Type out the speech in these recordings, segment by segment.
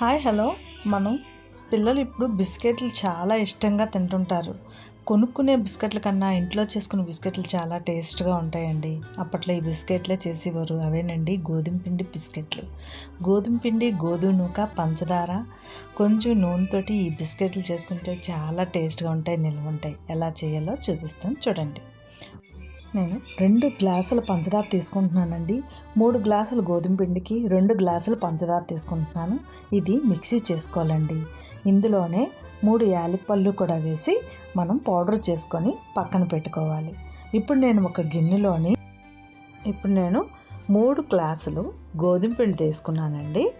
Hi hello. మనం పిల్లలు ఇప్పుడు బిస్కెట్లు చాలా ఇష్టంగా తింటుంటారు. కొనుక్కునే బిస్కెట్ల కన్నా ఇంట్లో చేసుకునే బిస్కెట్లు చాలా టేస్ట్గా ఉంటాయండి. అప్పట్లో ఈ బిస్కెట్లే చేసేవారు. అవేనండి? గోధుమ పిండి బిస్కెట్లు. గోధుమ పిండి గోధుమ నూక పంచదార. కొంచెం నూనెతోటి ఈ బిస్కెట్లు చేసుకుంటే చాలా టేస్ట్గా ఉంటాయి నిల్వ ఉంటాయి. ఎలా చేయాలో చూపిస్తాను చూడండి. నేను రెండు గ్లాసుల పంచదార తీసుకుంటున్నానండి. మూడు గ్లాసుల గోధుమ పిండికి రెండు గ్లాసులు పంచదార తీసుకుంటున్నాను. ఇది మిక్సీ చేసుకోవాలండి. ఇందులోనే మూడు యాలపళ్ళు కూడా వేసి మనం పౌడర్ చేసుకొని పక్కన పెట్టుకోవాలి. ఇప్పుడు నేను ఒక గిన్నెలోని ఇప్పుడు నేను మూడు గ్లాసులు గోధుమ పిండి తీసుకున్నానండి.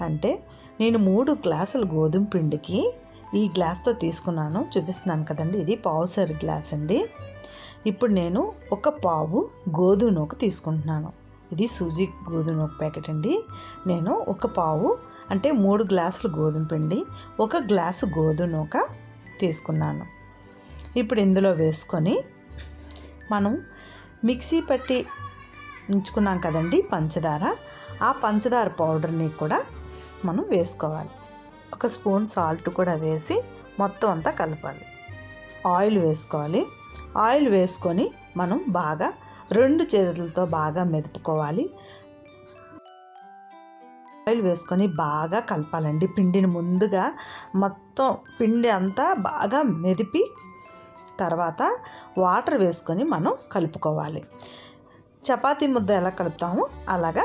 అంటే నేను మూడు గ్లాసులు గోధుమ పిండికి ఈ గ్లాస్తో తీసుకున్నాను. చూపిస్తున్నాను కదండి. ఇది పావుసరి గ్లాస్ అండి. ఇప్పుడు నేను ఒక పావు గోధుమ నూక తీసుకుంటున్నాను. ఇది సూజీ గోధుమ నూక ప్యాకెట్ అండి. నేను ఒక పావు అంటే మూడు గ్లాసులు గోధుమ పిండి ఒక గ్లాసు గోధుమ నూక తీసుకున్నాను. ఇప్పుడు ఇందులో వేసుకొని మనం మిక్సీ పట్టి ఉంచుకున్నాం కదండి పంచదార. ఆ పంచదార పౌడర్ని కూడా మనం వేసుకోవాలి. ఒక స్పూన్ సాల్ట్ కూడా వేసి మొత్తం అంతా కలపాలి. ఆయిల్ వేసుకోవాలి. ఆయిల్ వేసుకొని మనం బాగా రెండు చేతులతో బాగా మెదుపుకోవాలి. ఆయిల్ వేసుకొని బాగా కలపాలండి. పిండిని ముందుగా మొత్తం పిండి అంతా బాగా మెదిపి తర్వాత వాటర్ వేసుకొని మనం కలుపుకోవాలి. చపాతీ ముద్ద ఎలా కలుపుతామో అలాగా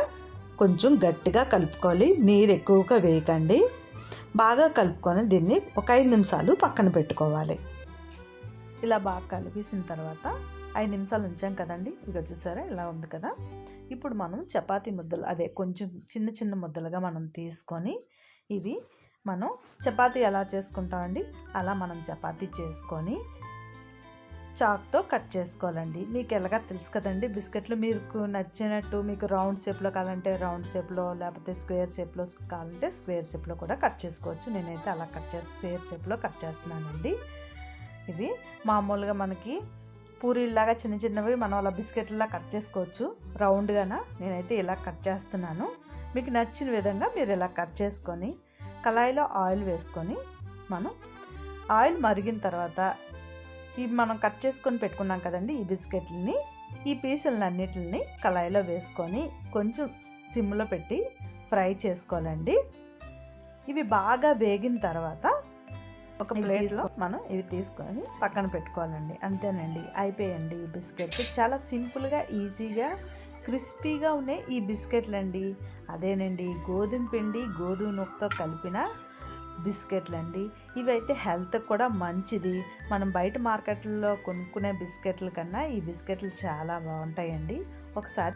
కొంచెం గట్టిగా కలుపుకోవాలి. నీరు ఎక్కువగా వేయకండి. బాగా కలుపుకొని దీన్ని ఒక ఐదు నిమిషాలు పక్కన పెట్టుకోవాలి. ఇలా బాగా కలిపేసిన తర్వాత ఐదు నిమిషాలు ఉంచాం కదండి. ఇక చూసారా ఇలా ఉంది కదా. ఇప్పుడు మనం చపాతీ ముద్దలు అదే కొంచెం చిన్న చిన్న ముద్దలుగా మనం తీసుకొని ఇవి మనం చపాతీ ఎలా చేసుకుంటామండి? అలా మనం చపాతీ చేసుకొని చాక్తో కట్ చేసుకోవాలండి. మీకు ఎలాగా తెలుసు కదండి బిస్కెట్లు మీకు నచ్చినట్టు మీకు రౌండ్ షేప్లో కావాలంటే రౌండ్ షేప్లో లేకపోతే స్క్వేర్ షేప్లో కావాలంటే స్క్వేర్ షేప్లో కూడా కట్ చేసుకోవచ్చు. నేనైతే అలా కట్ చేసి స్క్వేర్ షేప్లో కట్ చేస్తున్నానండి. ఇవి మామూలుగా మనకి పూరీలాగా చిన్న చిన్నవి మనం అలా బిస్కెట్లా కట్ చేసుకోవచ్చు. రౌండ్గాన? నేనైతే ఇలా కట్ చేస్తున్నాను. మీకు నచ్చిన విధంగా మీరు ఇలా కట్ చేసుకొని కళాయిలో ఆయిల్ వేసుకొని మనం ఆయిల్ మరిగిన తర్వాత ఈ మనం కట్ చేసుకొని పెట్టుకున్నాం కదండి ఈ బిస్కెట్లని ఈ పీసులన్నిటిని కళాయిలో వేసుకొని కొంచెం సిమ్లో పెట్టి ఫ్రై చేసుకోవాలండి. ఇవి బాగా వేగిన తర్వాత ఒక ప్లేట్లో మనం ఇవి తీసుకొని పక్కన పెట్టుకోవాలండి. అంతేనండి. అయిపోయండి ఈ బిస్కెట్ చాలా సింపుల్గా ఈజీగా క్రిస్పీగా ఉన్నాయి ఈ బిస్కెట్లు అండి అదేనండి గోధుమ పిండి గోధుమ నూకతో కలిపిన బిస్కెట్లు అండి ఇవైతే హెల్త్ కూడా మంచిది. మనం బయట మార్కెట్లో కొనుక్కునే బిస్కెట్ల కన్నా ఈ బిస్కెట్లు చాలా బాగుంటాయండి. ఒకసారి